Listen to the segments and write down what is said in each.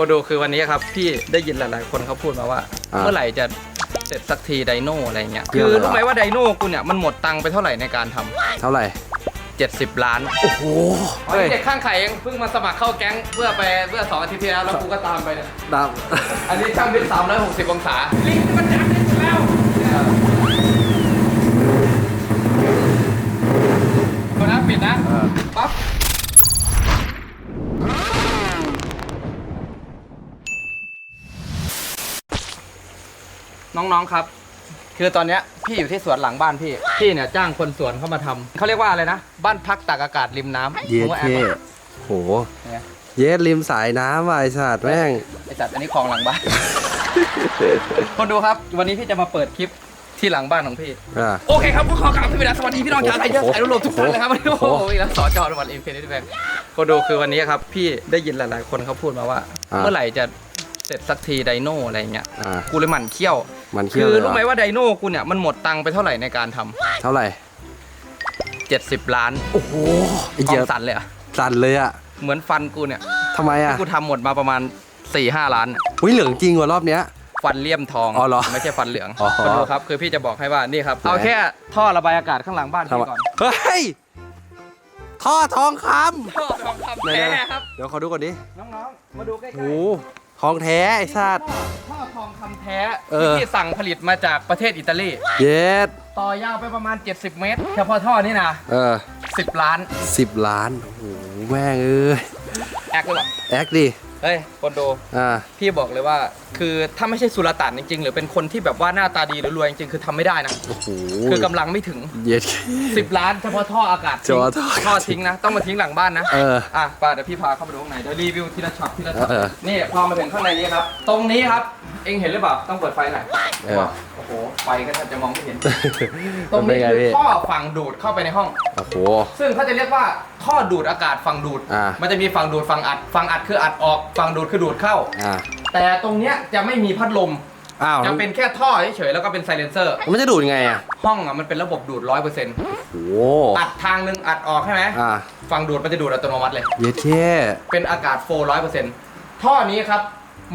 คนดูคือวันนี้ครับพี่ได้ยินหลาย ๆ คนเขาพูดมาว่า อ่าเมื่อไหร่จะเสร็จสักทีไดโน่อะไรเงี้ยเกี่คืยวออะไร รู้ไหมว่าไดโน่กูเนี่ยมันหมดตังค์ไปเท่าไหร่ในการทำเท่าไหร่ 70 ล้านโอ้โหเฮ้ยเด็กข้างไข่เองเพิ่งมาสมัครเข้าแก๊งเพื่อไปเพื่อสองอาทิตย์ที่แล้วแล้วกูก็ตามไปเนี่ยดับอันนี้ช่างเป็น360 องศา ลิงก์มันจับได้แล้วคนนะปิดนะ เออ ปั๊บ น้องๆครับ คือตอนเนี้ยพี่อยู่ที่สวนหลังบ้านพี่ พี่เนี่ยจ้างคนสวนเข้ามาทำเขาเรียกว่าอะไรนะ บ้านพักตากอากาศริมน้ำเย็ดผมว่าแอเท่ปอะโห เนี่ย เย็ดริมสายน้ำว่ะไอ้สัตว์แม่ง ไอสัตว์อันนี้คลองหลังบ้าน คนดูครับ วันนี้พี่จะมาเปิดคลิปที่หลังบ้านของพี่ อ่าโอเคครับก็ขอกราบสวัสดีพี่น้องชาวไทยเยอะโอ้โหสายรวมทุกท่านเลยครับวันนี้โอ้โหโอ้โหอีกแล้วสอจอวันเอ็มเพนนี่แบงคนดูคือวันนี้ครับ พี่ได้ยินหลาย ๆ คนเขาพูดมาว่า อ่าเมื่อไหร่จะเสร็จสักทีไดโน่อะไรเงี้ยอ่ากูเลยหมั่นเคี้ยว มันเคี้คืยวอเลยรู้ไหมเหรอว่าไดโน่กูเนี่ยมันหมดตังค์ไปเท่าไหร่ในการทำเท่าไหร่70 ล้านโอ้โหไอ้กอเหี้ยงสันเลยอะสั่นเลยอะเหมือนฟันกูเนี่ยทำไมอะกูทำหมดมาประมาณ4ี่ห้าล้านอะอุ้ยเหลืองจริงว่ะรอบเนี้ย ฟันเลี่ยมทองอ๋อเหรอไม่ใช่ฟันเหลืองอ๋อคนดูครับคือพี่จะบอกให้ว่านี่ครับเอาแค่ท่อระบายอากาศข้างหลังบ้านทำพี่ไม ก่อนเฮ้ยท่อทองคท่อทองคำำไหนแท้ๆครับ เดี๋ยวขอดูก่อนดิน้องๆมาดูใกล้โอ้โห ทองแท้ไอ้สัตว์ ท่อทองคำแท้เอที่อพี่สั่งผลิตมาจากประเทศอิตาลี เย็ดต่อยาวไปประมาณ 70 เมตร เฉพาะท่อนี่นะเออ10 ล้าน สิบล้าน โอ้โหแม่งเอ้ยแอคเลยว่ะแอคดิ เฮ้ยคนดูอ่า พี่บอกเลยว่า คือถ้าไม่ใช่สุลต่านจริงๆ หรือเป็นคนที่แบบว่าหน้าตาดีหรือรวยจริงๆ คือทำไม่ได้นะ โอ้โหคือกำลังไม่ถึง เย็ด 10 ล้านเฉพาะท่ออากาศเฉพาะท่ออากาศท่อทิ้งนะ ต้องมาทิ้งหลังบ้านนะเอออะไป้าเดี๋ยวพี่พาเข้าไปดูข้างในเดี๋ยวรีวิวทีละช็อตทีละช็อตเออ นี่พอมาถึงข้างในนี้ครับ ตรงนี้ครับ เองเห็นหรือเปล่าต้องเปิดไฟหน่อยเออ โอ้โหไฟก็แทบจะมองไม่เห็นตมัรงนเป็นนี้ไงคือพี่ท่อฝั่งดูดเข้าไปในห้อง โอ้โห ซึ่งเขาจะเรียกว่าท่อดูดอากาศฝั่งดูด อ่ามันจะมีฝั่งดูดฝั่งอัดฝั่งอัดคืออัดออกฝั่งดูดคือดูดเข้า อ่าแต่ตรงเนี้ยจะไม่มีพัดลม อ้าวจะเป็นแค่ท่อเฉยๆแล้วก็เป็นไซเลนเซอร์ มันจะดูดไงอะห้องอะมันเป็นระบบดูดร้อยเปอร์เซ็นต์โอ้โหอัดทางนึงอัดออกใช่ไหมอ่าฝั่งดูดมันจะดูดอัตโนมัติเลย เย็ดแค่เป็นอากาศโฟร้อยเปอร์เซ็นต์ท่อนี้ครับ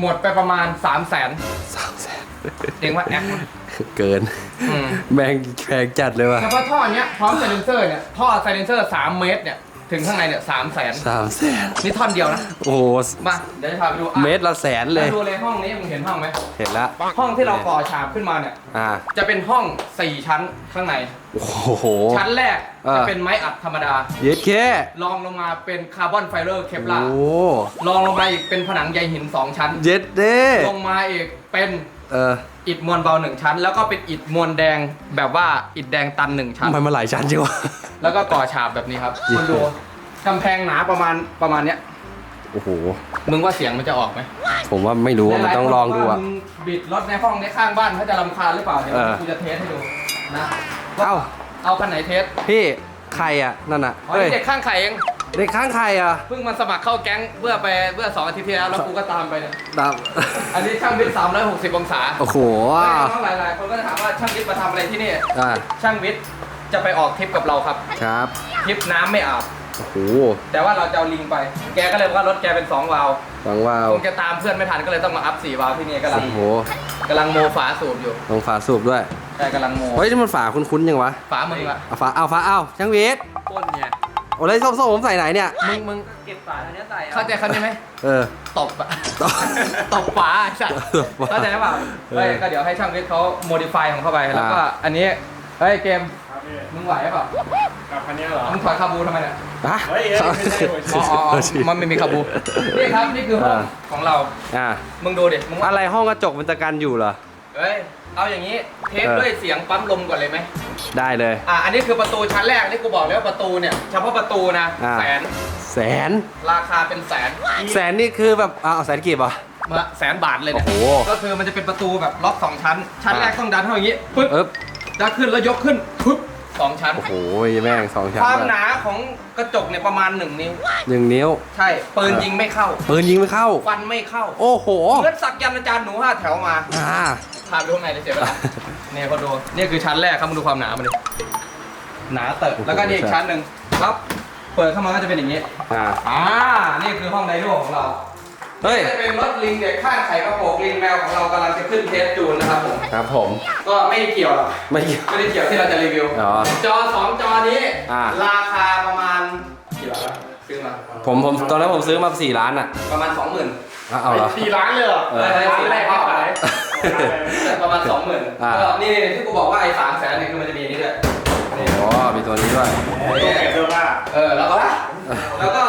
หมดไปประมาณ3 0 0แสนสามแสนเองว่าแอคเกินอืมแม่งแพงจัดเลยว่ะ เฉพาะท่อเนี้ยพร้อมไซเลนเซอร์เนี่ยท่อไซเลนเซอร์3เมตรเนี่ย ถึงข้างในเนี่ยสามแสนสามแสนนี่ท่อนเดียวนะ โอ้โหมาเดี๋ยวจะพาไปดูอะเมตรละแสนเลย มาดูเลยห้องนี้มึงเห็นห้องไหม เห็นละห้องที่เราก่อฉาบขึ้นมาเนี่ย อ่า จะเป็นห้อง4ชั้นข้างใน โอ้โห ชั้นแรกเออจะเป็นไม้อัดธรรมดา เย็ดแค่รองลงมาเป็นคาร์บอนไฟเบอร์เคปโอ้ลาร์รองลงมาอีกเป็นผนังใยหิน2ชั้น เย็ดเด้ลงมาอีกเป็น เออ อิฐมวลเบาหนึ่งชั้น แล้วก็เป็นอิฐมวลแดงแบบว่าอิฐแดงตันหนึ่งชั้น มันมาหลายชั้นจริงวะ แล้วก็ก่อฉาบแบบนี้ครับเย้คุณดูกำแพงหนาประมาณประมาณเนี้ยโอ้โห มึงว่าเสียงมันจะออกไหมผมว่าไม่รู้อะมันต้องลองดูหลายๆคนบกว่าอะ มึงบิดรถในห้องในข้างบ้านเขาจะรำคาญหรือเปล่าเดี๋ยวเออ กูจะเทสให้ดูนะเอ้าเอาคันไหนเทสพี่ใครอะนั่นอะอ๋อเฮ้ย นี่เด็กข้างไข่เอง เด็กข้างใครอะเพิ่งมาสมัครเข้าแก๊งเพื่อไปเพื่อสองอาทิตย์ที่แล้วแล้วกูก็ตามไปเนี่ยดับอันนี้ช่างวิทย์360 องศาโอ้โหน้องหลายๆคนก็จะถามว่าช่างวิทย์มาทำอะไรที่นี่อ่าช่างวิทย์จะไปออกทริปกับเราครับครับทริปน้ำไม่อาบโอ้โหแต่ว่าเราจะเอาลิงไป แกก็เลยบอกว่ารถแกเป็น2วาล์วหวังว่าคงจะตามเพื่อนไม่ทันก็เลยต้องมาอัพ4วาล์วที่นี่กำลังโอ้โหกำลังโมฝาสูบอยู่ลงฝาสูบด้วยใช่กำลังโมเฮ้ยนี่มันฝาคุ้นๆยังวะฝามึงอะเอาฝาเอาฝาเอาช่างวิทย์ก้นเนี่ย โอ้ยส้มๆผมใส่ไหนเนี่ย มึงมึงเก็บฝาทางนี้ใส่เข้าใจคำนี้ไหมเออ ตบอะตบตบฝาไอ้สัตว์ตบฝาเข้าใจหรือเปล่าเออ เฮ้ยก็เดี๋ยวให้ช่างวิทย์เขาโมดิฟายของเข้าไปแล้วก็อ่าอันนี้เฮ้ยเกมครับพี่มึงไหวเปล่ากับคันนี้เหรอ มึงถอยคาบูทำไมเนี่ยฮะเฮ้ยเฮ้ยไม่ใช่หัวอ๋ออ๋ออ๋อมันไม่มีคาบูนี่ครับนี่คือห้องอ่าของเรา อ่ามึงดูดิมึงว่า อะไรห้องกระจกมันจะกันอยู่เหรอ เฮ้ย เอาอย่างนี้ เทสเออด้วยเสียงปั๊มลมก่อนเลยไหม ได้เลย อะ อันนี้คือประตูชั้นแรกนี่กูบอกแล้ววาประตูเนี่ยเฉพาะประตูนะอ่า แสน แสน ราคาเป็นแสนแสนนี่คือแบบอ้าวแสนกีบเหรอะ มาแสนบาทเลยเนี่ยโอ้โห ก็คือมันจะเป็นประตูแบบล็อกสองชั้น ชั้นอ่าแรกต้องดันเท่าอย่างนี้ปึ๊บเอ๊บดันขึ้นแล้วยกขึ้นปึ๊บสองชั้น โอ้โหแม่งสองชั้นความหเลยนาของกระจกเนี่ยประมาณ1นิ้ว หนึ่งนิ้ว ใช่ ปืนยิงไม่เข้าปืนยิงไม่เข้า ฟันไม่เข้าโอ้โหเลือดสักยันต์อาจารย์หนูห้าแถวมา อ่าพาไปข้างในเลยเสียเวลาเนี่ยเขาดูนี่คือชั้นแรกครับมาดูความหนามันดิหนาเตอะแล้วก็นี่อีกชั้นหนึ่งครับ เปิดเข้ามาก็จะเป็นอย่างนี้อ่าอ่านี่คือห้องไดโน่ของเราเฮ้ยนี่จะเป็นรถลิงเด็กข้างไข่กระโปรงลิงแมวของเรากำลังจะขึ้นเทสจูนนะครับผมครับผม ก็ไม่เกี่ยวหรอกไม่เกี่ยวไม่ได้เกี่ยวที่เราจะรีวิวอ๋อจอสองจอนี้อ่าราคาประมาณกี่บาทวะซื้อมาผมผมตอนนั้นผมซื้อมาสี่ล้านอะประมาณสองหมื่นอะเอาเหรอสี่ล้านเลยเหรอเออร้านแรกที่ขาย ประมาณสองหมื่นอ่า ก็นี่นี่ที่กูบอกว่าไอ้สามแสนเนี่ยคือมันจะมีนี่ด้วยนี่อ๋อมีตัวนี้ด้วย ตัวเก็บเสื้อผ้าเออแล้วก็แล้วก็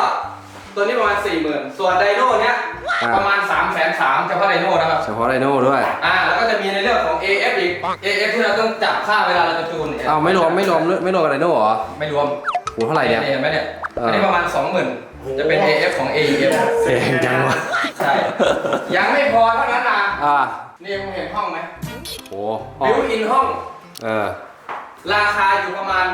ตัวนี้ประมาณสี่หมื่นส่วนไดโน่เนี้ยอ่า ประมาณสามแสนสามเฉพาะไดโน่นะครับ เฉพาะไดโน่ด้วย อ่าแล้วก็จะมีในเรื่องของ AF อีก AF ที่เราต้องจับค่าเวลาเราจะจูนเนี่ยเอาไม่รวมไม่รวมไม่รวมกับไดโน่เหรอไม่รวมโหเท่าไหร่เนี่ย เห็นไหมเนี่ยเอออั อันนี้ประมาณสองหมื่นจะเป็น AF ของ AEF แพงจังวะ ใช่ ยังไม่พอเท่านั้นนะ อ่านี่มึงเห็นห้องไหมโหบิวอินห้อง เออราคาอยู่ประมาณ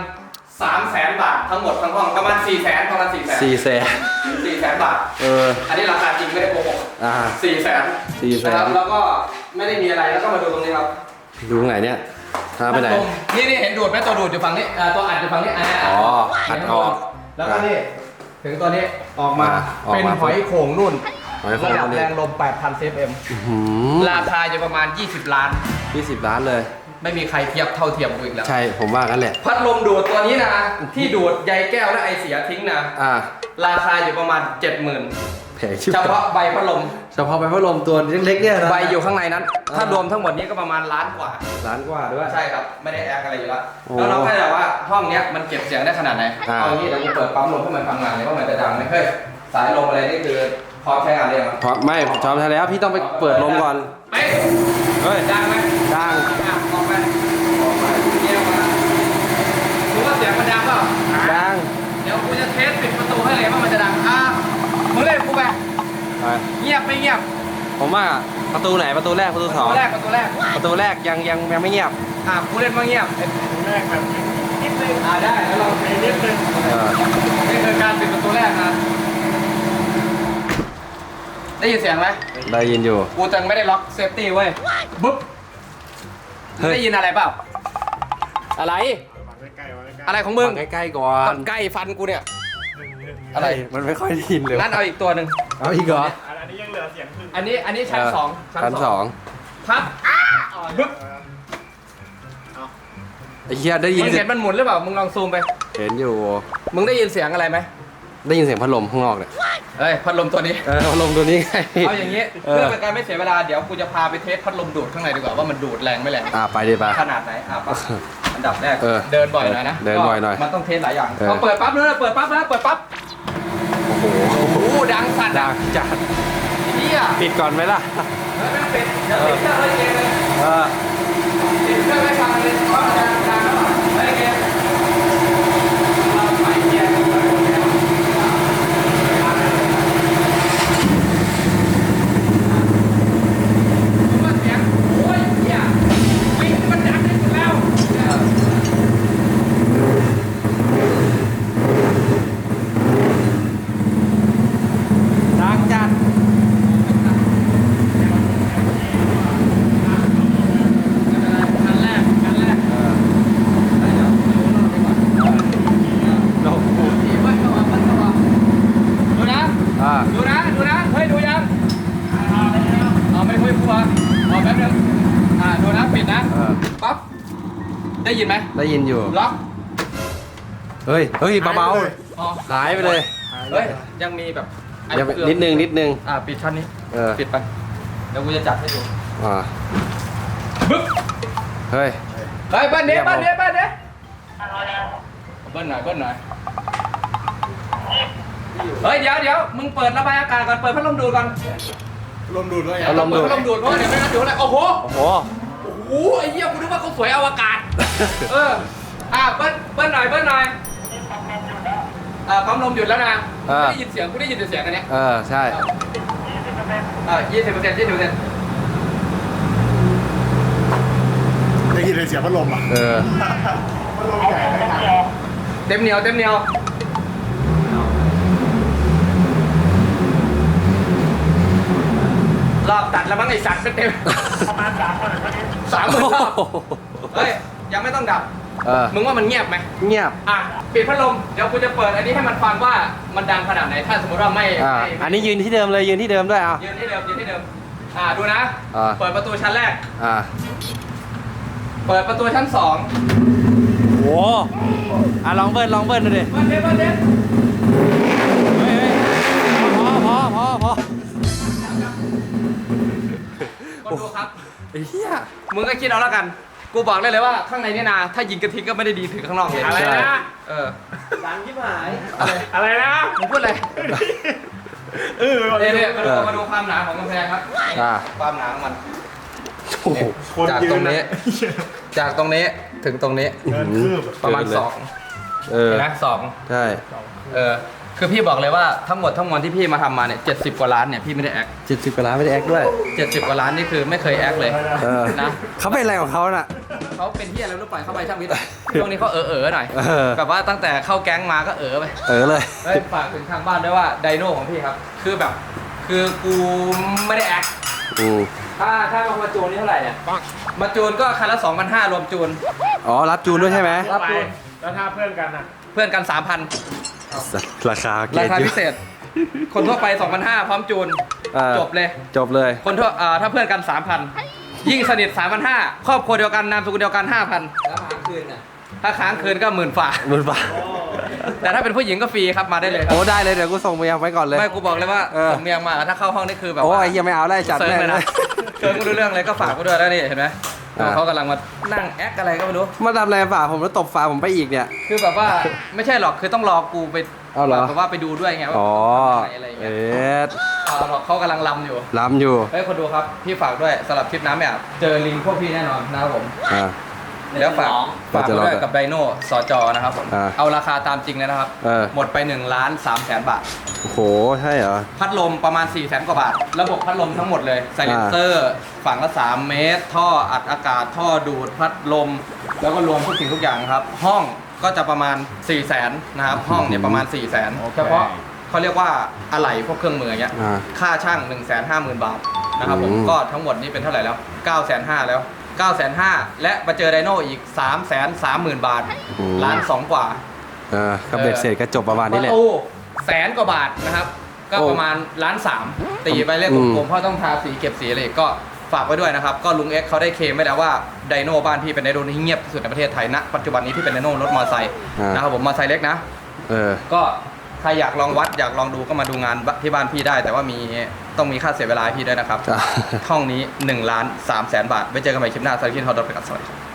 3 0 0แสนบาททั้งหมดทั้งห้องประมาณ4 0 0แสนประมาณ4 0 0แสนสี่แสน4แสนบาท เออ อันนี้ราคาจริงไม่ได้โกหกอ่า4แสน400,000 นะครับแล้วก็ไม่ได้มีอะไรแล้วก็มาดูตรงนี้ครับดูไหนเนี่ยพาไปไหนพัดลมนี่นี่เห็นดูดไหมตัวดูดอยู่ฝั่งนี้อ่าตัวอัดอยู่ฝั่งนี้อ่าอ๋ออัดออกแล้วก็นี่ถึงตัวนี้ออกมาอ่าออกเป็นมา หอยโข่งนุ่น หอยโข่งระดับตัวนี้แรงลม 8,000 cfm หืมราคาอยู่ประมาณ 20 ล้าน ยี่สิบล้านเลย ไม่มีใครเทียบเท่าเทียมกูอีกแล้ว ใช่ผมว่ากันแหละ พัดลมดูดตัวนี้นะ ที่ดูดใยแก้วและไอเสียทิ้งนะ อ่าราคาอยู่ประมาณ 70,000 แผงชิบเฉพาะใบพัดลม เฉพาะใบพัดลมตัวเล็กๆเนี่ยนะ ใบอยู่ข้างในนั้นอ่าถ้ารวมทั้งหมดนี้ก็ประมาณล้านกว่า ล้านกว่าด้วย ใช่ครับ ไม่ได้แอร์อะไรอยู่แล้วโอ้แล้วน้องก็จะว่าห้องเนี้ยมันเก็บเสียงได้ขนาดไหน อ่า เอางี้เดี๋ยวกูเปิดปั๊มลมให้มันทำงานเลยว่ามันจะดังไหมเฮ้ยสายลมอะไรนี่คือ พร้อมใช้งานเรียงเพราะไม่ผมชอบใช้แล้วพี่ต้องไปเปิดลมก่อนไม่เฮ้ยดังไหมดังอะออกไปออกไปเงียบมารู้ว่าเสียงมันดังเปล่าดังเดี๋ยวกูจะเทสปิดประตูให้เลยว่ามันจะดังอะมึงเล่นกูไปไปเงียบไม่เงียบ ผมว่าประตูไหนประตูแรกประตูประสอตูงแรกประตูแรกประตูแรกยังยังยังไม่เงียบอะกูเล่นว่าเงียบแรกแบบนิดนึงอะได้แล้วลองไอ้นิดนึงเออนี่คือการปิดประตูแรกนะ ได้ยินเสียงไหมได้ยินอยู่ กูจังไม่ได้ล็อกเซฟตี้เว้ยบุ๊บเฮ้ย ได้ยินอะไรเปล่า อะไรมาใกล้ๆมาใกล้ๆอะไรของมึงใกล้ๆก่อนใกล้ฟันกูเนี่ยอะไรเฮ้ยมันไม่ค่อยได้ยินเลยนั่นเอาอีกตัวหนึ่ง เอาอีกเหรออันนี้ยังเหลือเสียงพึ่งอันนี้อันนี้ชั้นสองชั้นสองพับบุ๊บไอ้เหี้ยได้ยินมึงเสีเห็ยงนมันหมุนหรือเปล่า มึงลองซูมไป เห็นอยู่ มึงได้ยินเสียงอะไรไหม ได้ยินเสียงพัดลมข้างนอกเนี่ยเฮ้ยพัดลมตัวนี้ เออพัดลมตัวนี้ไง เอาอย่างนี้เออ เพื่อเป็นการไม่เสียเวลาเดี๋ยวกูจะพาไปเทสพัดลมดูดข้างในดีกว่าว่ามันดูดแรงไม่แรงอ่าไปดีป่ะ ขนาดไหนอะปั๊บอันดับแรกเออเดินบ่อยหน่อยนะเดินบ่อยหน่อยก็มันต้องเทสหลายอย่างเออ พอเปิดปั๊บเลยเปิดปั๊บนะเปิดปั๊บโอ้โหโอ้โหดังสั่นดัอะงจัดเฮียปิดก่อนไหมล่ะ เฮ้ยไม่ต้องปิดเดี๋ยวปิดเครื่องไว้เกมเลยเออปิดเครื่องไว้ฟังเลยเพราะมันดังดังแล้วอะไว้เกมเราใส่เกียร์กันไปหมดแล้วผมว่าเสียงโอ้ยเฮียวิ่งมันดังที่สุดแล้ว ดังจัด คันแรกคันแรก เออ เดี๋ยวดูรอบดีกว่า ลม ขี่เบิ้ลเข้ามาเบิ้ลเข้ามาดูนะ อ่า ดูนะ ดูนะ เฮ้ย ดูยังเอาไม่คุยกูอะรอแป๊บนึงอ่า ดูนะ ปิดนะ เออ ปั๊บ ได้ยินไหมได้ยินอยู่ ล็อกเฮ้ย เฮ้ยเบาอ๋อๆหายไปเลยเฮ้ยยังมีแบบไอ้ยังเครื่องนิดนึงนิดนึง อ่าปิดชั้นนี้เออปิดไปเดี๋ยวกูจะจัดให้ดูอ่าปึ๊บเฮ้ย เฮ้ยเบิ้ลเนี้ยเงียบเบิ้ลเนี้ยเบิ้ลเนี้ยเบิ้ลหน่อยเบิ้ลหน่อยเฮ้ยเดี๋ยวเดี๋ยวมึงเปิดระบายอากาศก่อนเปิดพัดลมดูดก่อนลมดูดด้วยพัดลมดูด เปิพัดลมดูดเพราะว่าเดี๋ยวไม่งั้นเดี๋ยวอะไรโอ้โห โอ้โหโอ้โหไอ้เหี้ยกูนึกว่าเขาสวยอวกาศ เออ อะเบิ้ลเบิ้ลหน่อยเบิ้ลหน่อยอ่าปั๊มลมหยุดแล้วนะอ่า ไม่ได้ยินเสียงกูได้ยินแต่เสียงอันเนี้ยเออใช่ อ่ายี่สิบเปอร์เซ็นต์ยี่สิบเปอร์เซ็นต์ได้ยินเลยเสียงพัดลมอะเออ พัดลมใหญ่ไหมครับเต็มเหนียวเต็มเหนียวรอบตัดแล้วมั้งไอ้สัตว์เต็ม ประมาณสามคนก็นี้ สามหมื่นรอบเฮ้ยยังไม่ต้องดับ เออมึงว่ามันเงียบไหมเงียบ อะปิดพัดลมเดี๋ยวกูจะเปิดอันนี้ให้มันฟังว่ามันดังขนาดไหนถ้าสมมติว่าไม่อ่า ไม่อันนี้ยืนที่เดิมเลยยืนที่เดิมด้วยเอายืนที่เดิมยืนที่เดิมอ่าดูนะ อ่า เปิดประตูชั้นแรก อ่าเปิดประตูชั้นสองโอ้อะลองเบิ้ลลองเบิ้ลดูดิ เปิดเด็ดเปิดเด็ดเฮ้ยเฮ้ยพอพอพอพอ ก็ดูครับ ไอ้เหี้ยมึงก็คิดเอาแล้วกัน กูบอกได้เลยว่าข้างในนี่นา ถ้ายิงกระทิงก็ไม่ได้ดีถึงข้างนอกเลยอะไรนะ เอออะไรนะมึงพูดอะไรเออเนี่ยเนี่ยมาดูมาดูความหนาของกำแพงครับอ่า ความหนาของมัน โอ้โห คนจากยืตรนงนี้นะจากตรงนี้ถึงตรงนี้เกินคืบประมาณเกินเลย สองเออ เห็นไหมสองใช่ เออ คือพี่บอกเลยว่าทั้งหมดทั้งมวลที่พี่มาทำมาเนี่ยเจ็ดสิบกว่าล้านเนี่ยพี่ไม่ได้แอคเจ็ดสิบกว่าล้านไม่ได้แอคด้วย เจ็ดสิบกว่าล้านนี่คือไม่เคยแอคเลยเออนะเขาเป็นอะไรของเขาน่ะ เขาเป็นที่อะไรไม่รู้ปล่อยเข้าไปช่างวิทย์ช่วงนี้เขาเออเออๆหน่อยเออ แบบว่าตั้งแต่เข้าแก๊งมาก็เออไป เออเลย เฮ้ยฝากถึงทางบ้านด้วยว่าไดโน่ของพี่ครับ คือแบบ คือกูไม่ได้แอคอืมถ้าถ้ามาจูนนี่เท่าไหร่เนี่ยมาจูนก็คันละ2,500รวมจูน อ๋อ รับจูนด้วยใช่ไหม รับจูนแล้วถ้าเพื่อนกันอะ เพื่อนกัน ราคา3,000เกราณฑ์คาเยพิอะเศษ คนทั่วไป 2,500 พร้อมจูนเออจบเลย จบเลย คนทั่วอ่าถ้าเพื่อนกัน 3,000 ยิ่งสนิท 3,500 ครอบครัวเดียวกัน นามสกุลเดียวกัน5,000แล้วค้างคืนน่ะถ้าค้างคืนก็หมื่นฝ่าหมื่นบาทแต่ถ้าเป็นผู้หญิงก็ฟรีครับ มาได้เลยครับโอ้ได้เลยเดี๋ยวกูส่งเมียไว้ก่อนเลย ไม่กูบอกเลยว่าเออ ผมเมียมาถ้าเข้าห้องนี่คือแบบโอ้ว่ายยังไม่เอาได้จัดเซิร์ฟแม่เลยเลนะยเซิร์ฟกูรู้เรื่องเลยก็ฝากกูด้วยแล้วนี่เห็นไหม อ่า เขากำลังมานั่งแอคอะไรก็ไม่รู้ มาทำอะไรฝาผมแล้วตบฝาผมไปอีกเนี่ย คือแบบว่า ไม่ใช่หรอกคือต้องรอกูไปเอาเหรอ แบบว่าไปดูด้วยไงว่าอ๋อทำอะไรอะไรอย่างเงี้เอย๊ดเอาหรอกเขากำลังลำอยู่ล้ำอยู่เฮ้ยคนดูครับพี่ฝากด้วยสำหรับทริปน้ำแบบเจอลิงพวกพี่แน่นอนนะครับผม อ่า แล้วฝากฝากจะไว้รอด้วยดอะกับไดโน่สจนะครับผมอ่าเอาราคาตามจริงเลยนะครับ เออ หมดไป1ล้าน3แสนบาท โอ้โห ใช่เหรอ พัดลมประมาณ4 0 0แสนกว่าบาท ระบบพัดลมทั้งหมดเลยไซเลนเซอร์ ฝั่งละ 3 เมตร ท่ออัดอากาศ ท่อดูดพัดลม แล้วก็รวมทุกสิ่งทุกอย่างครับ ห้องก็จะประมาณ4 0 0แสนนะครับ ห้องเนี่ยประมาณ4 0 0แสนเฉพาะเขาเรียกว่าอะไหล่พวกเครื่องมืออย่างเงี้ย อ่าค่าช่าง 1 5 0 0 0 0 บาทนะครับผม อืม ก็ทั้งหมดนี่เป็นเท่าไหร่แล้ว 9 5 0 0 0แล้ว 9 5 0 0 0และมาเจอไดโน่อีก 3 3 0 0 0 0 บาทล้านสองกว่าเออกับเบ็ดเสร็จก็จบประมาณนี้แหละประตูแสนกว่าบาทนะครับ ก็โอ้ประมาณล้านสามตีไปเรียกอืม กลมๆเพราะต้องทาสีเก็บสีอะไรอีกก็ฝากไว้ด้วยนะครับ ก็ลุงเอ็กซ์เขาได้เคลมไว้แล้วว่าไดโน่บ้านพี่เป็นไดโน่ที่เงียบที่สุดในประเทศไทยณปัจจุบันนี้ที่เป็นไดโน่รถมอเตอร์ไซค์อ่านนะครับผมมอเตอร์ไซค์เล็กนะ เออ ก็ใครอยากลองวัดอยากลองดูก็มาดูงานที่บ้านพี่ได้ แต่ว่ามี ต้องมีค่าเสียเวลาให้พี่ด้วยนะครับ จ้ะห้องนี้1ล้าน3แสนบาทไว้เจอกันใหม่คลิปหน้าสวัสดีที่ทอดดอทไปกับสวัสดีครับ